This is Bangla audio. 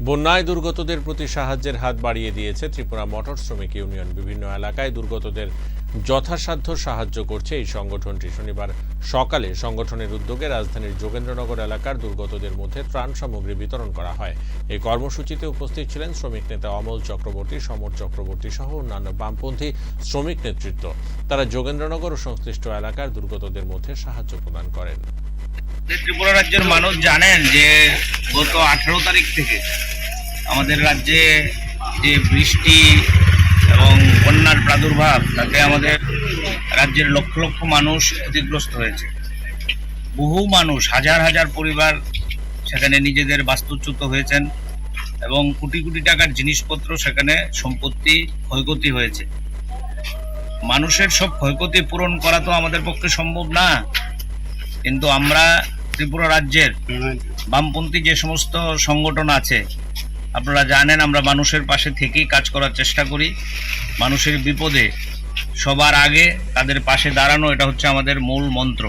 বন্যায় দুর্গতদের প্রতি সাহায্যের হাত বাড়িয়ে দিয়েছে ত্রিপুরা মোটর শ্রমিক ইউনিয়ন। বিভিন্ন এলাকায় দুর্গতদের যথাসাধ্য সাহায্য করছে এই সংগঠনটি। শনিবার সকালে সংগঠনের উদ্যোগে রাজধানীর যোগেন্দ্রনগর এলাকার দুর্গতদের মধ্যে ত্রাণ সামগ্রী বিতরণ করা হয়। এই কর্মসূচিতে উপস্থিত ছিলেন শ্রমিক নেতা অমল চক্রবর্তী, সমর চক্রবর্তী সহ অন্যান্য বামপন্থী শ্রমিক নেতৃত্ব। তারা যোগেন্দ্রনগর ও সংশ্লিষ্ট এলাকার দুর্গতদের মধ্যে সাহায্য প্রদান করেন। ত্রিপুরা রাজ্যের মানুষ জানেন যে গত আঠেরো তারিখ থেকে আমাদের রাজ্যে যে বৃষ্টি এবং বন্যার প্রাদুর্ভাব, তাতে আমাদের রাজ্যের লক্ষ লক্ষ মানুষ ক্ষতিগ্রস্ত হয়েছে। বহু মানুষ, হাজার হাজার পরিবার সেখানে নিজেদের বাস্তুচ্যুত হয়েছেন এবং কোটি কোটি টাকার জিনিসপত্র সেখানে সম্পত্তি, ক্ষয়ক্ষতি হয়েছে। মানুষের সব ক্ষয়ক্ষতি পূরণ করা তো আমাদের পক্ষে সম্ভব না। কিন্তু আমরা ত্রিপুরা রাজ্যের বামপন্থী যে সমস্ত সংগঠন আছে, আপনারা জানেন আমরা মানুষের পাশে থেকেই কাজ করার চেষ্টা করি। মানুষের বিপদে সবার আগে তাদের পাশে দাঁড়ানো, এটা হচ্ছে আমাদের মূল মন্ত্র।